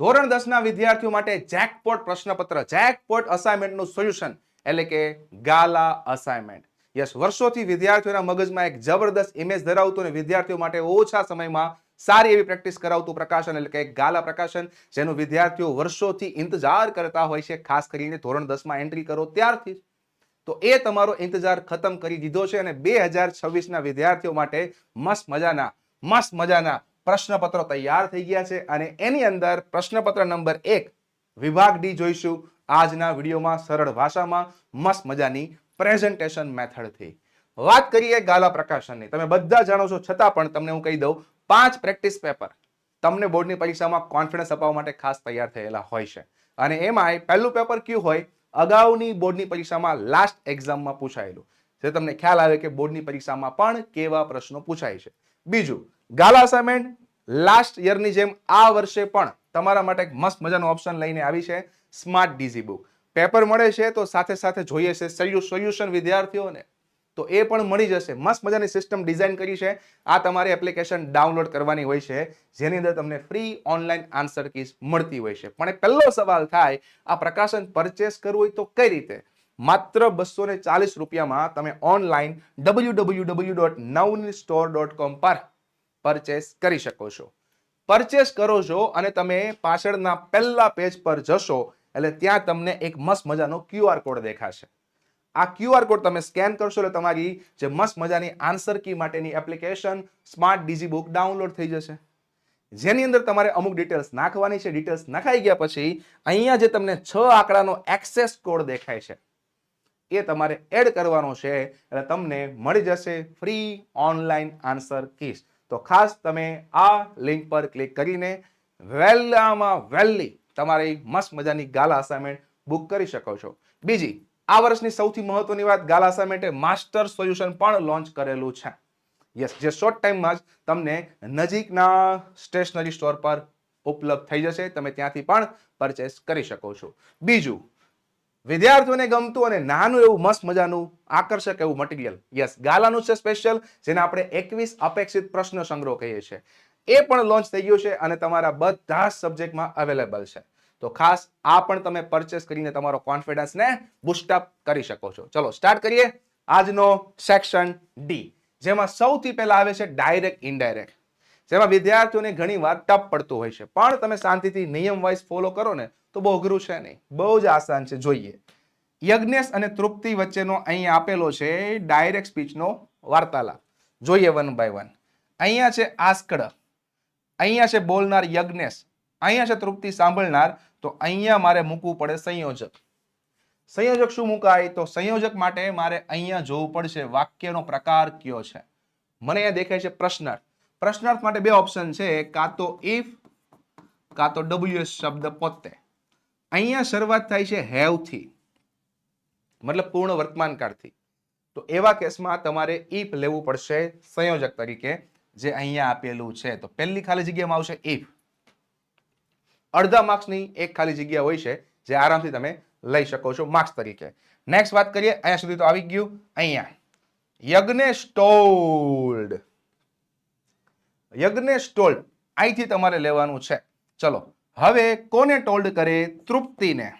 ધોરણ દસના વિદ્યાર્થીઓ માટે જેકપોટ પ્રશ્નપત્ર જેકપોટ અસાઇનમેન્ટનું સોલ્યુશન એટલે કે ગાલા અસાઇનમેન્ટ યસ વર્ષોથી વિદ્યાર્થીઓના મગજમાં એક જબરદસ્ત ઇમેજ ધરાવતું અને વિદ્યાર્થીઓ માટે ઓછા સમયમાં સારી એવી પ્રેક્ટિસ કરાવતું પ્રકાશન એટલે કે ગાલા પ્રકાશન, જેનું વિદ્યાર્થીઓ વર્ષોથી ઇંતજાર કરતા હોય છે, ખાસ કરીને ધોરણ દસમાં એન્ટ્રી કરો ત્યારથી. તો એ તમારો ઇંતજાર ખતમ કરી દીધો છે અને બે હજાર છવ્વીસના વિદ્યાર્થીઓ માટે મસ્ત મજાના મસ્ત મજાના પ્રશ્નપત્રો તૈયાર થઈ ગયા છે અને એની અંદર પ્રશ્નપત્ર નંબર એક વિભાગ ડી જોઈશું. આજના વિડીયોમાં સરળ ભાષામાં મસ્ત મજાની પ્રેઝન્ટેશન મેથડથી વાત કરીએ ગાલા પ્રકાશનની. તમે બધા જાણો છો, છતાં પણ તમને હું કહી દઉં, પાંચ પ્રેક્ટિસ પેપર તમને બોર્ડની પરીક્ષામાં કોન્ફિડન્સ અપાવવા માટે ખાસ તૈયાર થયેલા હોય છે. અને એમાંય પહેલું પેપર કયું હોય? અગાઉની બોર્ડની પરીક્ષામાં લાસ્ટ એક્ઝામમાં પૂછાયેલું. જે તમને ખ્યાલ આવે કે બોર્ડની પરીક્ષામાં પણ કેવા પ્રશ્નો પૂછાય છે. બીજું ગાલા અસાઇનમેન્ટ લાસ્ટ યરની જેમ આ વર્ષે પણ તમારા માટે એક મસ્ત મજાનો ઓપ્શન લઈને આવી છે સ્માર્ટ ડીઝી બુક પેપર મળે છે તો સાથે સાથે જોઈએ છે સોલ્યુશન વિદ્યાર્થીઓને. તો એ પણ મળી જશે. મસ્ત મજાની સિસ્ટમ ડિઝાઇન કરી છે. આ તમારી એપ્લિકેશન ડાઉનલોડ કરવાની હોય છે. જેની અંદર તમને ફ્રી ઓનલાઈન આન્સર કીસ મળતી હોય છે. પણ એ પહેલો સવાલ થાય, આ પ્રકાશન પરચેસ કરવું હોય તો કઈ રીતે? માત્ર બસો ચાલીસ રૂપિયામાં તમે online W W W dot નવની સ્ટોર ડોટ કોમ પર પરચેસ કરી શકો છો. પરચેસ કરો છો અને તમે પાછળના પહેલા પેજ પર જશો, એટલે ત્યાં તમને એક મસ્ત મજાનો ક્યુઆર કોડ દેખાશે. આ ક્યુઆર કોડ તમે સ્કેન કરશો, એટલે તમારી જે મસ્ત મજાની આન્સર કી માટેની application smart digi book download થઈ જશે. જેની અંદર તમારે અમુક ડિટેલ્સ નાખવાની છે. ડિટેલ્સ નખાઈ ગયા પછી, અહીંયા જે તમને છ આંકડાનો એક્સેસ કોડ દેખાય છે, એ તમારે એડ કરવાનો છે, એટલે તમને મળી જશે ફ્રી ઓનલાઈન આન્સર કીસ તો ખાસ તમે આ લિંક પર ક્લિક કરીને વહેલામાં વહેલી તમારી મસ્ત મજાની ગાલા અસાઇનમેન્ટ બુક કરી શકો છો. બીજી, આ વર્ષની સૌથી મહત્વની વાત ગાલા અસાઇનમેન્ટે માસ્ટર સોલ્યુશન પણ લોન્ચ કરેલું છે. યસ જે શોર્ટ ટાઈમમાં જ તમને નજીકના સ્ટેશનરી સ્ટોર પર ઉપલબ્ધ થઈ જશે. તમે ત્યાંથી પણ પરચેસ કરી શકો છો. બીજું વિદ્યાર્થીઓને ગમતું અને નાનું એવું મસ્ત મજાનું આકર્ષક એવું મટીરિયલ યસ ગાલાનું છે સ્પેશિયલ જેને આપણે એકવીસ અપેક્ષિત પ્રશ્ન સંગ્રહ કહીએ છીએ. એ પણ લોન્ચ થઈ ગયું છે અને તમારા બધા સબ્જેક્ટમાં અવેલેબલ છે. તો ખાસ આ પણ તમે પરચેસ કરીને તમારો કોન્ફિડન્સને બુસ્ટઅપ કરી શકો છો. ચલો સ્ટાર્ટ કરીએ આજનો સેક્શન ડી જેમાં સૌથી પહેલા આવે છે ડાયરેક્ટ ઇનડાયરેક્ટ જેમાં વિદ્યાર્થીઓને ઘણી વાર ટપ પડતું હોય છે. પણ તમે શાંતિથી નિયમ વાઇઝ ફોલો કરો ને, તો બહુ અઘરું છે નહીં. બહુ જ આસાન છે. જોઈએ. યજ્ઞેશ અને તૃપ્તિ વચ્ચેનો અહીંયા આપેલો છે ડાયરેક્ટ સ્પીચનો વાર્તાલાપ. જોઈએ વન બાય વન અહીંયા છે આસ્કડ અહીંયા છે બોલનાર યજ્ઞેશ. અહીંયા છે તૃપ્તિ સાંભળનાર. તો અહીંયા મારે મૂકવું પડે સંયોજક. સંયોજક શું મુકાય? તો સંયોજક માટે મારે અહીંયા જોવું પડશે વાક્યનો પ્રકાર કયો છે. મને અહીંયા દેખાય છે પ્રશ્નાર્થ. પ્રશ્નાર્થ માટે બે ઓપ્શન છે. કાં તો ઇફ કાં તો ડબલ્યુએસ શબ્દ પોતે. અહીંયા શરૂઆત થાય છે હેવથી મતલબ પૂર્ણ વર્તમાન કાળથી તો એવા કેસમાં તમારે ઇફ લેવું પડશે સંયોજક તરીકે, જે અહીંયા આપેલું છે. તો પહેલી ખાલી જગ્યામાં આવશે ઇફ અડધા માર્ક્સની એક ખાલી જગ્યા હોય છે, જે આરામથી તમે લઈ શકો છો માર્ક્સ તરીકે. નેક્સ્ટ વાત કરીએ, અહીંયા સુધી તો આવી ગયું. અહીંયા. યજ્ઞેશ ટોલ્ડ. યજ્ઞેશ ટોલ્ડ અહીંથી તમારે લેવાનું છે. ચલો, હવે કોને ટોલ્ડ કરે તૃપ્તિને?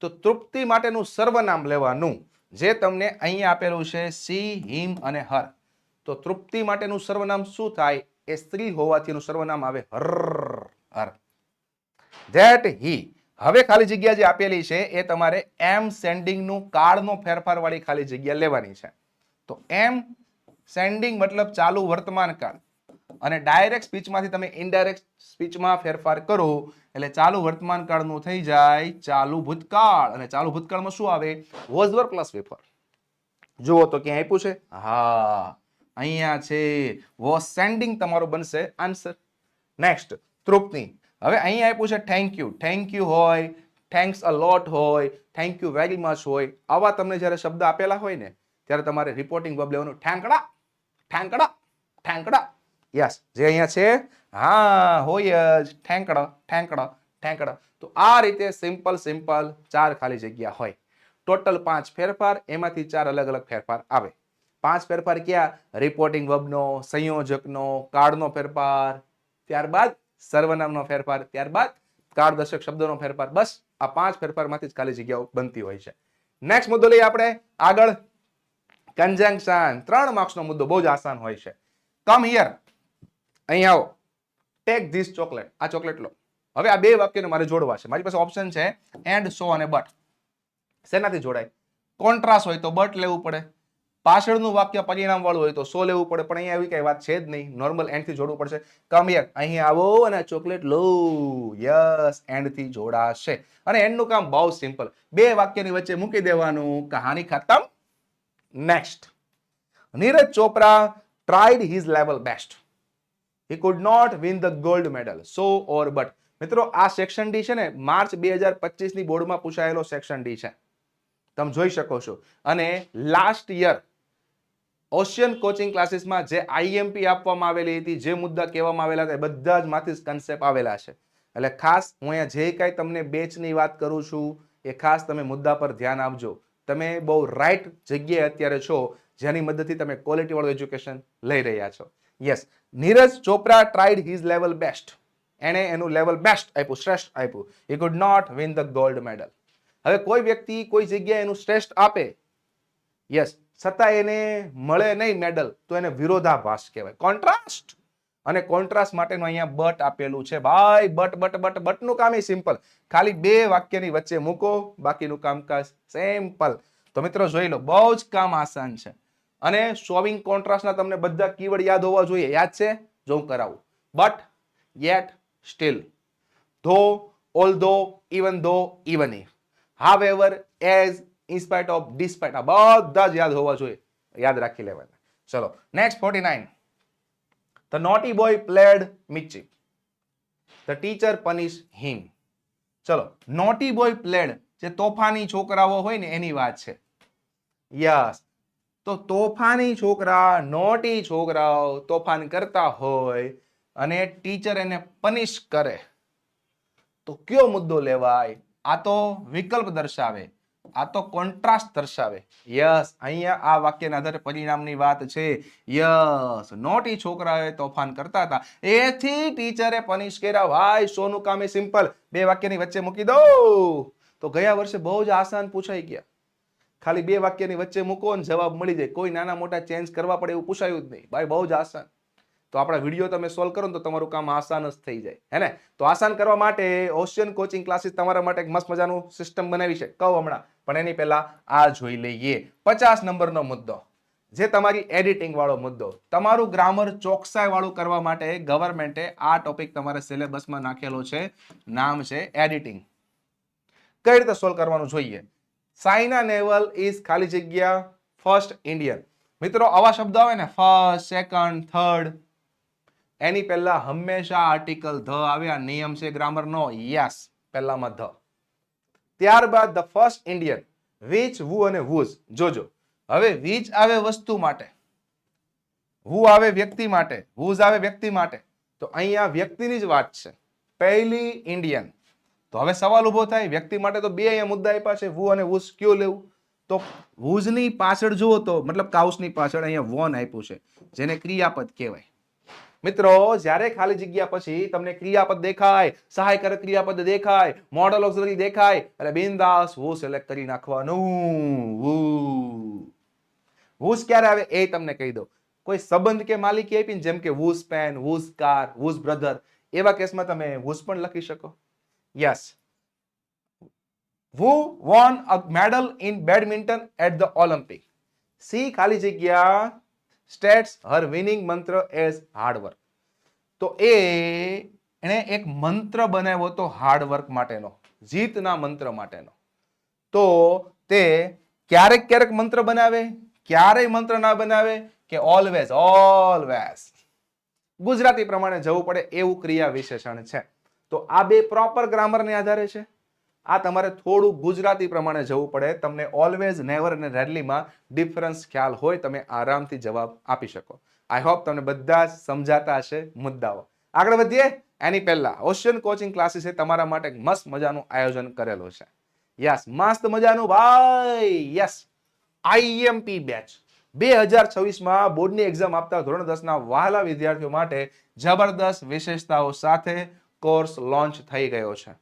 તો તૃપ્તિ માટેનું સર્વનામ લેવાનું, જે તમને અહીંયા આપેલું છે સી હિમ અને હર. તો તૃપ્તિ માટેનું સર્વનામ શું થાય? એ સ્ત્રી હોવાથી સર્વનામ આવે હર હર. That he. હવે ખાલી જગ્યા જે આપેલી છે, એ તમારે એમ સેન્ડિંગનું કાળનો ફેરફાર વાળી ખાલી જગ્યા લેવાની છે. તો એમ સેન્ડિંગ મતલબ ચાલુ વર્તમાન કાળ અને ડાયરેક્ટ સ્પીચમાંથી તમે ઇનડાયરેક્ટ સ્પીચમાં ફેરફાર કરો, એટલે ચાલુ વર્તમાન કાળનું થઈ જાય ચાલુ ભૂતકાળ. અને ચાલુ ભૂતકાળમાં શું આવે? વોઝ વર પ્લસ વેફર જુઓ તો ક્યાં આપ્યું છે? હા, અહીંયા છે. વોઝ સેન્ડિંગ તમારો બનશે આન્સર નેક્સ્ટ તૃપ્તિ. હવે અહીંયા આપ્યું છે થેન્ક યુ થેન્ક યુ હોય થેન્ક્સ અ લોટ હોય થેન્ક યુ વેરી મચ હોય. આવા તમને જ્યારે શબ્દ આપેલા હોય ને, ત્યારે તમારે રિપોર્ટિંગ વર્બ લેવાનું ઠેંકડા ઠેંકડા ઠેંકડા. યસ જે અહીંયા છે? હા, હોય જ. ઠેંકડા ઠેંકડા ઠેંકડા. તો આ રીતે સિમ્પલ સિમ્પલ ચાર ખાલી જગ્યા હોય. ટોટલ પાંચ ફેરફાર, એમાંથી ચાર અલગ અલગ ફેરફાર આવે. પાંચ ફેરફાર ક્યાં? રિપોર્ટિંગ વબનો, સંયોજકનો, કાર્ડનો ફેરફાર, ત્યારબાદ સર્વનામનો ફેરફાર, ત્યારબાદ કાળદર્શક શબ્દોનો ફેરફાર. બસ, આ પાંચ ફેરફારમાંથી જ ખાલી જગ્યાઓ બનતી હોય છે. નેક્સ્ટ મુદ્દો લઈએ આપણે. આગળ. કન્જંક્શન ત્રણ માર્ક્સનો મુદ્દો બહુ જ આસાન હોય છે. કમ હિયર અહીં આવો. ટેક ધીસ ચોકલેટ આ ચોકલેટ લો. હવે આ બે વાક્યને મારે જોડવા છે. મારી પાસે ઓપ્શન છે એન્ડ સો અને બટ શેનાથી જોડાય? કોન્ટ્રાસ્ટ હોય તો બટ લેવું પડે. પાછળનું વાક્ય પરિણામવાળું હોય તો સો લેવું પડે. પણ અહીંયા એવી કઈ વાત છે જ નહીં. નોર્મલ એન્ડથી જોડવું પડશે. કમ યર અહીં આવો અને ચોકલેટ લો. યસ એન્ડથી જોડાશે. અને એન્ડનું કામ બહુ સિમ્પલ બે વાક્યની વચ્ચે મૂકી દેવાનું. કહાની ખતમ. Next Neeraj Chopra tried his level best he could not win the gold medal so or but મિત્રો, આ સેક્શન ડી છે ને માર્ચ બે હજાર પચીસની બોર્ડમાં પૂછાયેલો સેક્શન ડી છે. તમે જોઈ શકો છો. અને લાસ્ટ યર ઓશિયન કોચિંગ ક્લાસીસમાં જે આઈએમપી આપવામાં આવેલી હતી, જે મુદ્દા કહેવામાં આવેલા હતા, એ બધા જ માંથી કન્સેપ્ટ આવેલા છે. એટલે ખાસ હું અહીંયા જે કાંઈ તમને બેચની વાત કરું છું, એ ખાસ તમે મુદ્દા પર ધ્યાન આપજો. તમે બહુ રાઈટ જગ્યાએ અત્યારે છો જેની મદદથી તમે ક્વોલિટી વાળું એજ્યુકેશન લઈ રહ્યા છો. Yes Neeraj Chopra tried his level best એણે એનું લેવલ બેસ્ટ આપ્યું, શ્રેષ્ઠ આપ્યું. He could not win the gold medal હવે કોઈ વ્યક્તિ કોઈ જગ્યાએ એનું શ્રેષ્ઠ આપે? યસ છતાં એને મળે નહીં મેડલ તો એને વિરોધાભાસ કહેવાય. કોન્ટ્રાસ્ટ અને કોન્ટ્રાસ્ટ માટેનું અહીંયા બટ આપેલું છે. ભાઈ બટ બટ બટ બટનું કામ એ સિમ્પલ ખાલી બે વાક્યની વચ્ચે મૂકો, બાકીનું કામકાજ સિમ્પલ તો મિત્રો જોઈ લો, બહુ જ કામ આસાન છે. અને શોવિંગ કોન્ટ્રાસ્ટના તમને બધા કીવર્ડ યાદ હોવા જોઈએ. યાદ છે? જો હું કરાવું. But yet still though although even though even if however as in spite of despite આ બધા જ યાદ હોવા જોઈએ. યાદ રાખી લેવાના. ચલો next forty nine the naughty boy played mischief the teacher punish him ચલો નોટી બોય પ્લેડ જે તોફાની છોકરાઓ હોય ને, એની વાત છે. યસ તો તોફાની છોકરા, નોટી છોકરાઓ તોફાન કરતા હોય અને ટીચર એને પનિશ કરે. તો કયો મુદ્દો લેવાય? આ તો વિકલ્પ દર્શાવે. આ તો કોન્ટ્રાસ્ટ દર્શાવે. યસ, અહીંયા આ વાક્યના આધારે પરિણામની વાત છે. યસ, નોટી છોકરાએ તોફાન કરતા હતા. એથી ટીચરે પનિશ કર્યા. ભાઈ સોનું કામ સિમ્પલ. બે વાક્યની વચ્ચે મૂકી દો તો ગયા વર્ષે બહુ જ આસાન પૂછાઈ ગયા. ખાલી બે વાક્યની વચ્ચે મૂકો અને જવાબ મળી જાય. કોઈ નાના મોટા ચેન્જ કરવા પડે એવું પૂછાયું જ નહીં. ભાઈ, બહુ જ આસાન. તો આપણા વીડિયો તમે સોલ્વ કરો ને તો તમારું કામ આસાન જ થઈ જાય. હે ને? તો આસાન કરવા માટે ઓશિયન કોચિંગ ક્લાસીસ તમારા માટે એક મસ્ત મજાનું સિસ્ટમ બનાવી છે. કહું હમણાં. પણ એની પહેલા આ જોઈ લઈએ. પચાસ નંબરનો મુદ્દો. જે તમારી એડિટિંગ વાળો મુદ્દો. તમારું ગ્રામર ચોકસાઈ વાળું કરવા માટે ગવર્મેન્ટે આ ટોપિક તમારા સિલેબસમાં નાખેલો છે. નામ છે એડિટિંગ કઈ રીતે સોલ્વ કરવાનું જોઈએ? સાઇના નેવલ ઇઝ ખાલી જગ્યા ફર્સ્ટ ઇન્ડિયન મિત્રો આવા શબ્દ આવે ને ફર્સ્ટ સેકન્ડ થર્ડ એની પહેલા હંમેશા આર્ટિકલ ધ આવે આ નિયમ છે ગ્રામરનો યસ પહેલામાં ધ ત્યારબાદ the first Indian which who અને whose જોજો હવે વિચ આવે વસ્તુ માટે હુ આવે વ્યક્તિ માટે whose આવે વ્યક્તિ માટે તો અહીંયા વ્યક્તિની જ વાત છે પહેલી ઇન્ડિયન તો હવે સવાલ ઊભો થાય, વ્યક્તિ માટે તો બે અહીંયા મુદ્દા આપ્યા છે, વુ અને વુસ કયો લેવું? તો વુઝની પાછળ જુઓ તો, મતલબ કાઉસની પાછળ અહીંયા વોન આપ્યું છે, જેને ક્રિયાપદ કહેવાય. મિત્રો, જ્યારે ખાલી જગ્યા પછી તમને ક્રિયાપદ દેખાય સહાયકારક ક્રિયાપદ દેખાય મોડલ ઓક્સિલરી દેખાય, એટલે બિંદાસ વુ સિલેક્ટ કરી નાખવાનું. વુ. વુસ ક્યારે આવે એ તમને કહી દો કોઈ સંબંધ કે માલિકી આપીને, જેમ કે whose pen whose car whose brother, એવા કેસમાં તમે વુસ પણ લખી શકો. Yes who won a medal in badminton at the olympic? C ખાલી જગ્યા states her winning mantra as hard work તો એ એણે એક મંત્ર બનાવ્યો હતો હાર્ડવર્ક માટેનો, જીતના મંત્ર માટેનો. તો તે ક્યારેક ક્યારેક મંત્ર બનાવે, ક્યારેય મંત્ર ના બનાવે, કે ઓલવેઝ ઓલવેઝ ગુજરાતી પ્રમાણે જવું પડે એવું ક્રિયા વિશેષણ છે. તો આ બે પ્રોપર ગ્રામરને આધારે છે. આ તમારે થોડું ગુજરાતી પ્રમાણે જવું પડે. તમને ઓલવેઝ નેવર અને રેડલીમાં ડિફરન્સ ખ્યાલ હોય તમે આરામથી જવાબ આપી શકો. આઈ હોપ તમને બધા જ સમજાતા હશે મુદ્દાઓ. આગળ વધીએ. એની પહેલા ઓશિયન કોચિંગ ક્લાસીસે તમારા માટે મસ્ત મજાનું આયોજન કરેલું છે. યસ મસ્ત મજાનું ભાઈ. યસ આઈએમપી બેચ બે હજાર છવ્વીસમાં બોર્ડની એક્ઝામ આપતા ધોરણ દસના વહાલા વિદ્યાર્થીઓ માટે જબરદસ્ત વિશેષતાઓ સાથે કોર્સ લોન્ચ થઈ ગયો છે.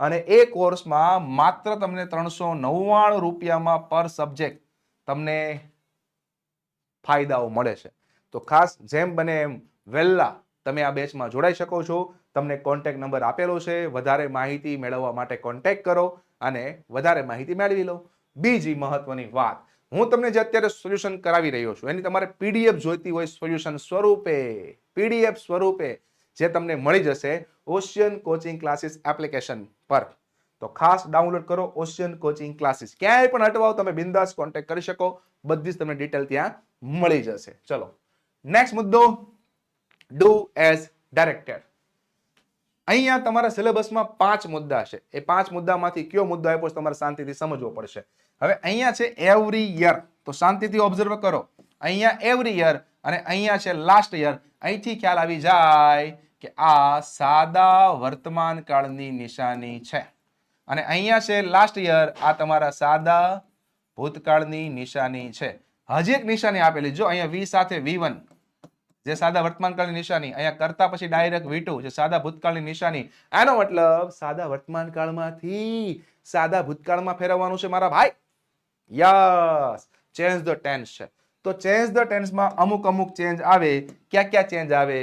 અને એ કોર્સમાં માત્ર તમને ત્રણસો નવ્વાણું રૂપિયામાં પર સબ્જેક્ટ તમને ફાયદાઓ મળે છે. તો ખાસ જેમ બને એમ વહેલા તમે આ બેચમાં જોડાઈ શકો છો. તમને કોન્ટેક્ટ નંબર આપેલો છે. વધારે માહિતી મેળવવા માટે કોન્ટેક્ટ કરો અને વધારે માહિતી મેળવી લો. બીજી મહત્વની વાત, હું તમને જે અત્યારે સોલ્યુશન કરાવી રહ્યો છું, એની તમારે પીડીએફ જોઈતી હોય સોલ્યુશન સ્વરૂપે, પીડીએફ સ્વરૂપે જે તમને મળી જશે ઓશિયન કોચિંગ ક્લાસીસ એપ્લિકેશન પર. તો ખાસ ડાઉનલોડ કરો ઓશિયન કોચિંગ ક્લાસીસ ક્યાંય પણ અટવાઓ તમે બિંદાસ કોન્ટેક્ટ કરી શકો. બધી જ તમને ડિટેલ ત્યાં મળી જશે. ચલો. નેક્સ્ટ મુદ્દો. ડુ એઝ ડાયરેક્ટેડ અહીંયા તમારા સિલેબસમાં પાંચ મુદ્દા છે. એ પાંચ મુદ્દામાંથી કયો મુદ્દો આપ્યો છે તમારે શાંતિથી સમજવો પડશે. હવે અહીંયા છે એવરી યર તો શાંતિથી ઓબ્ઝર્વ કરો. અહીંયા એવરી યર અને અહીંયા છે લાસ્ટ યર અહીંથી ખ્યાલ આવી જાય. કે આ સાદા વર્તમાન કાળની નિશાની છે. અને અહીંયા છે લાસ્ટ યર આ તમારા સાદા ભૂતકાળની નિશાની છે. હજી એક નિશાની આપેલી. જો અહીંયા વી સાથે વી વન, જે સાદા વર્તમાનકાળની નિશાની, અહીંયા કરતા પછી ડાયરેક્ટ વી ટુ, જે સાદા ભૂતકાળની નિશાની, આનો મતલબ સાદા વર્તમાનકાળમાંથી સાદા ભૂતકાળમાં ફેરવવાનું છે મારા ભાઈ. યસ ચેન્જ ધ ટેન્સ છે. તો ચેન્જ ધ ટેન્સમાં અમુક અમુક ચેન્જ આવે. ક્યાં ક્યાં ચેન્જ આવે?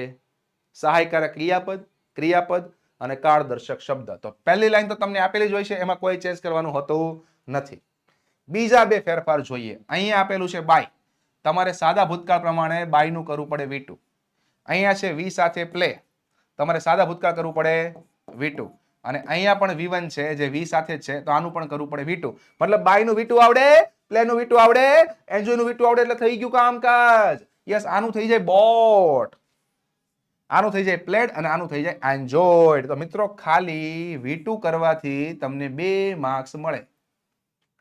સહાયકારક ક્રિયાપદ ક્રિયાપદ અને કાળદર્શક શબ્દ. તો પહેલી લાઈન તો તમને આપેલી જ હોય છે, એમાં કોઈ ચેન્જ કરવાનું હોતું નથી. બીજા બે ફેરફાર જોઈએ. અહીંયા આપેલું છે બાય તમારે સાદા ભૂતકાળ પ્રમાણે બાયનું કરવું પડે વીટુ અહીંયા છે વી સાથે પ્લે તમારે સાદા ભૂતકાળ કરવું પડે વીટુ અને અહીંયા પણ વી છે, જે વી સાથે છે, તો આનું પણ કરવું પડે વી મતલબ બાયનું વી ટુ આવડે પ્લેનું વી ટુ આવડે એન્જોયનું વી આવડે એટલે થઈ ગયું કામકાજ. યસ આનું થઈ જાય બોટ. આનું થઈ જાય પ્લેડ અને આનું થઈ જાય એન્જોયડ તો મિત્રો, ખાલી વી ટુ કરવાથી તમને બે માર્ક્સ મળે.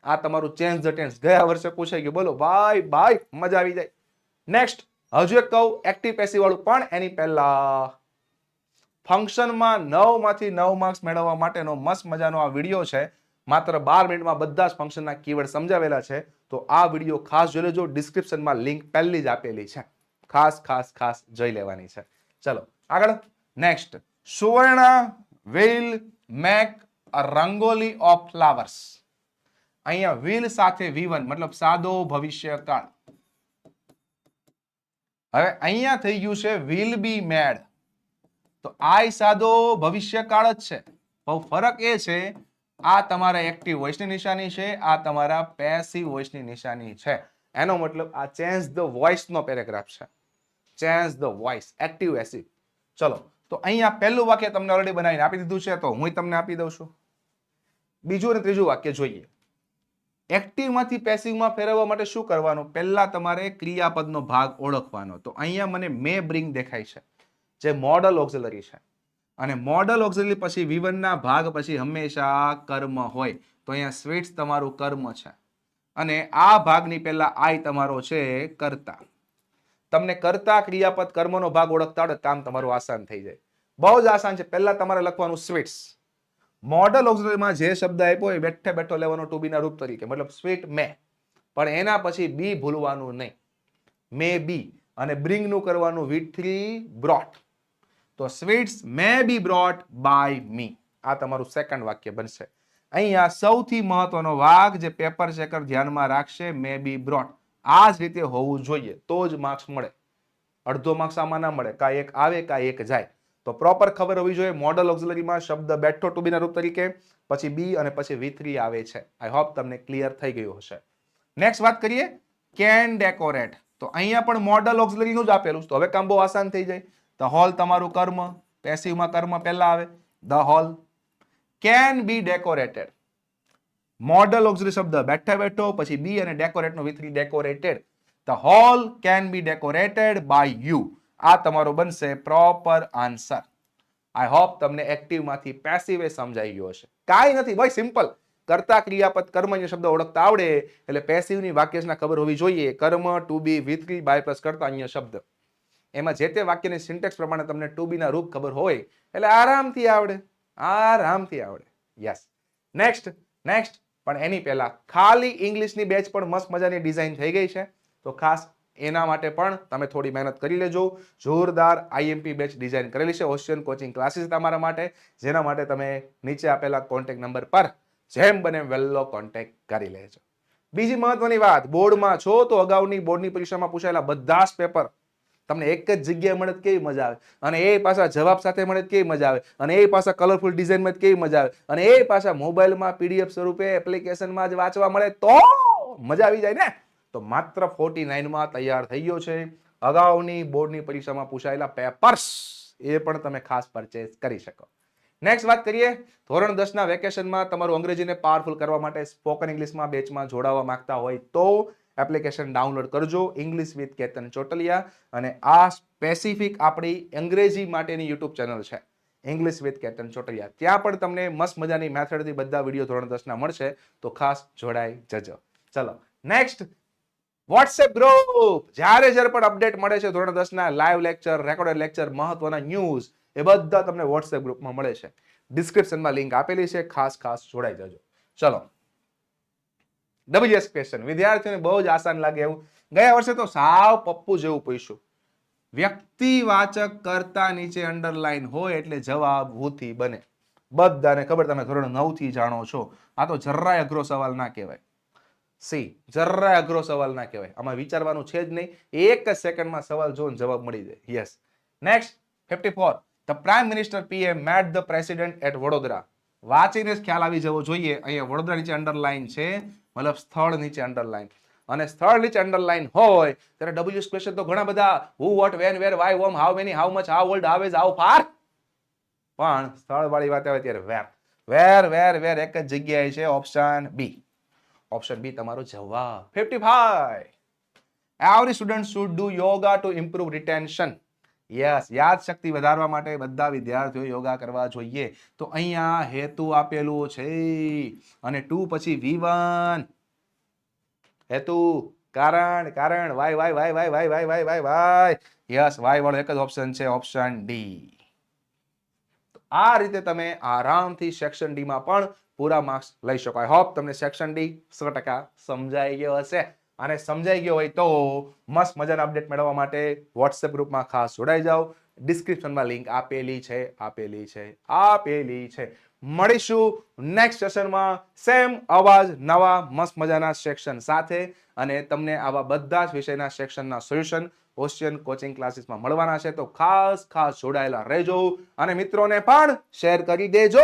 આ તમારું ચેન્જ ધ ટેન્સ. ગયા વર્ષે પૂછાઈ ગયું. બોલો, ભાઈ ભાઈ, મજા આવી જાય. નેક્સ્ટ હજુ એક કહું એક્ટિવ પેસી વાળું પણ એની પહેલા. ફંક્શનમાં નવમાંથી નવ માર્ક્સ મેળવવા માટેનો મસ્ત મજાનો આ વીડિયો છે. માત્ર બાર મિનિટમાં બધા જ ફંક્શનના કીવર્ડ સમજાવેલા છે. તો આ વીડિયો ખાસ જોઈ લેજો. ડિસ્ક્રિપ્શનમાં લિંક પહેલી જ આપેલી છે. ખાસ ખાસ ખાસ જોઈ લેવાની છે. ચલો, આગળ. Next Suvarna, will, make a rangoli of flowers અહીંયા વિલ સાથે વિવન મતલબ સાદો ભવિષ્યકાળ. હવે અહીંયા થઈ ગયું છે વિલ બી મેડ તો આય સાદો ભવિષ્યકાળ જ છે. બહુ ફરક એ છે, આ તમારા એક્ટિવ વોઇસની નિશાની છે, આ તમારા પેસિવ વોઇસની નિશાની છે. એનો મતલબ આ ચેન્જ ધ વોઇસનો પેરેગ્રાફ છે. Change the voice active acid ચલો, તો અહીંયા પહેલું વાક્ય તમને ઓલરેડી બનાવીને આપી દીધું છે, તો હું તમને આપી દઉં છું. બીજું અને ત્રીજું વાક્ય જોઈએ. એક્ટિવમાંથી પેસિવમાં ફેરવવા માટે શું કરવાનું? પહેલાં તમારે ક્રિયાપદનો ભાગ ઓળખવાનો. તો અહીંયા મને મે બ્રિંગ દેખાય છે, જે મોડલ ઓક્ઝિલરી છે. અને મોડલ ઓક્ઝિલરી પછી વિવનના ભાગ પછી હંમેશા કર્મ હોય. તો અહીંયા સ્વીટ્સ તમારું કર્મ છે. અને આ ભાગની પહેલાં આઈ તમારો છે, કર્તા. તમને કરતા ક્રિયાપદ કર્મનો ભાગ ઓળખતા હોય કામ તમારું આસાન થઈ જાય. બહુ જ આસાન છે. પહેલા તમારે લખવાનું સ્વીટ્સ. મોડલ ઓક્સિલરીમાં જે શબ્દ આપ્યો એ બેઠે બેઠો લેવાનો ટુ બીના રૂપ તરીકે. મતલબ સ્વીટ મે. પણ એના પછી બી ભૂલવાનું નહીં. મે બી. અને બ્રિંગનું કરવાનું વી થ્રી બ્રોટ. તો sweets may be brought by me. આ તમારું સેકન્ડ વાક્ય બનશે. અહીંયા સૌથી મહત્વનો વાક જે પેપર ચેકર ધ્યાનમાં રાખશે, મે બી બ્રોટ. આ જ રીતે હોવું જોઈએ, તો જ માર્ક્સ મળે. અડધો માર્ક્સ આમાં ના મળે કાં એક આવે કાં એક જાય. તો પ્રોપર ખબર હોવી જોઈએ મોડલ ઓક્ઝલરીમાં શબ્દ બેઠો ટુ બીના રૂપ તરીકે, પછી બી અને પછી વી થ્રી આવે છે. આઈ હોપ તમને ક્લિયર થઈ ગયું હશે. નેક્સ્ટ વાત કરીએ કેન ડેકોરેટ તો અહીંયા પણ મોડલ ઓક્ઝલરીનું જ આપેલું છે. તો હવે કામ બહુ આસાન થઈ જાય. ધ હોલ તમારું કર્મ પેસિવમાં કર્મ પહેલા આવે. The hall can be decorated modal auxiliary શબ્દ બેઠા બેઠો, પછી બી અને ડેકોરેટનો with decorated the hall can be decorated by you આ તમારો બનશે પ્રોપર આન્સર આઈ હોપ તમને એક્ટિવમાંથી પેસિવે સમજાઈ ગયો હશે. કાંઈ નથી, ભાઈ સિમ્પલ કરતા, ક્રિયાપદ, કર્મ જે શબ્દ ઓળખતા આવડે, એટલે પેસિવની વાક્યના ખબર હોવી જોઈએ. કર્મ to be with by plus કરતા અહીંયા શબ્દ. એમાં જે તે વાક્યની સિન્ટેક્સ પ્રમાણે તમને ટુ બીના રૂપ ખબર હોય, એટલે આરામથી આવડે. આરામથી આવડે. યસ નેક્સ્ટ નેક્સ્ટ પણ એની પહેલા ખાલી ઇંગ્લિશની બેચ પણ મસ્ત મજાની ડિઝાઇન થઈ ગઈ છે. તો ખાસ એના માટે પણ તમે થોડી મહેનત કરી લેજો. જોરદાર આઈએમપી બેચ ડિઝાઇન કરેલી છે. ઓશિયન કોચિંગ ક્લાસીસ તમારા માટે, જેના માટે તમે નીચે આપેલા કોન્ટેક્ટ નંબર પર જેમ બને વહેલો કોન્ટેક્ટ કરી લેજો. બીજી મહત્વની વાત, બોર્ડમાં છો તો અગાઉની બોર્ડની પરીક્ષામાં પૂછાયેલા બધા જ પેપર તમને એક જ જગ્યાએ મળે કેવી મજા આવે? અને એ પાછા જવાબ સાથે મળે કેવી મજા આવે? અને એ પાછા કલરફુલ ડિઝાઇનમાં કેવી મજા આવે? અને એ પાછા મોબાઈલમાં પીડીએફ સ્વરૂપે એપ્લિકેશનમાં જ વાંચવા મળે તો મજા આવી જાય ને? તો માત્ર ફોર્ટી નાઇનમાં તૈયાર થઈ ગયો છે. અગાઉની બોર્ડની પરીક્ષામાં પૂછાયેલા પેપર્સ એ પણ તમે ખાસ પરચેસ કરી શકો. નેક્સ્ટ વાત કરીએ. ધોરણ દસના વેકેશનમાં તમારું અંગ્રેજીને પાવરફુલ કરવા માટે સ્પોકન ઇંગ્લિશમાં બેચમાં જોડાવા માંગતા હોય તો એપ્લિકેશન ડાઉનલોડ કરજો ઇંગ્લિશ વિથ કેતન ચોટલિયા. અને આ સ્પેસિફિક આપણી અંગ્રેજી માટેની યુટ્યુબ ચેનલ છે ઇંગ્લિશ વિથ કેતન ચોટલિયા. ત્યાં પણ તમને મસ્ત મજાની મેથડથી બધા વીડિયો ધોરણ દસના મળશે. તો ખાસ જોડાઈ જજો. ચલો નેક્સ્ટ વોટ્સએપ ગ્રુપ જ્યારે જ્યારે પણ અપડેટ મળે છે ધોરણ દસના લાઈવ લેક્ચર રેકોર્ડેડ લેક્ચર મહત્વના ન્યૂઝ એ બધા તમને વોટ્સએપ ગ્રુપમાં મળે છે. ડિસ્ક્રિપ્શનમાં લિંક આપેલી છે. ખાસ ખાસ જોડાઈ જજો. ચલો ડબલ્યુએસ ક્વેશ્ચન વિદ્યાર્થીઓને બહુ જ આસાન લાગે એવું. ગયા વર્ષે તો સાવ પપ્પુ જેવું પૂછ્યું. વ્યક્તિવાચક કરતા નીચે અંડરલાઈન હોય એટલે જવાબ હુથી બને. બધાને ખબર, તમે ધોરણ નવથી જાણો છો. આ તો જરાય અઘરો સવાલ ના કહેવાય. સી, જરાય અઘરો સવાલ ના કહેવાય. આમાં વિચારવાનું છે જ નહીં. એક જ સેકન્ડમાં સવાલ જો જવાબ મળી જાય. Yes next fifty four the prime minister PM met the president at Vadodara વાંચીને જ ખ્યાલ આવી જવો જોઈએ. અહીંયા વડોદરા નીચે અંડરલાઈન છે. મતલબ સ્થળ નીચે અંડરલાઈન અને સ્થળ નીચે અંડરલાઈન હોય, ત્યારે ડબલ્યુ ક્વેશ્ચન તો ઘણા બધા who what when where why whom how many how much how old how is how far પણ સ્થળ વાળી વાત આવે ત્યારે વેર વેર વેર વેર એક જ જગ્યાએ છે ઓપ્શન બી ઓપ્શન બી તમારો જવાબ. Fifty five every student should do yoga to improve retention yes યાદ શક્તિ વધારવા માટે બધા વિદ્યાર્થીઓ યોગા કરવા જોઈએ. તો અહીંયા હેતુ આપેલું છે. અને ટુ પછી વી વન. હેતુ, કારણ કારણ, why why why why why why why why why. Yes why વાળો એક જ ઓપ્શન છે ઓપ્શન ડી આ રીતે તમે આરામથી સેક્શન ડી માં પણ પૂરા માર્ક્સ લઈ શકો આઈ હોપ તમને સેક્શન ડી સો ટકા સમજાઈ ગયો હશે. અને સમજાઈ ગયો હોય તો મસ્ત મજાના અપડેટ મેળવવા માટે વોટ્સએપ ગ્રુપમાં ખાસ જોડાઈ જાઓ. ડિસ્ક્રિપ્શનમાં લિંક આપેલી છે આપેલી છે આપેલી છે. મળીશું નેક્સ્ટ સેશનમાં સેમ અવાજ, નવા, મસ્ત મજાના સેક્શન સાથે. અને તમને આવા બધા જ વિષયના સેક્શનના સોલ્યુશન ઓશિયન કોચિંગ ક્લાસીસમાં મળવાના છે. તો ખાસ ખાસ જોડાયેલા રહેજો. અને મિત્રોને પણ શેર કરી દેજો.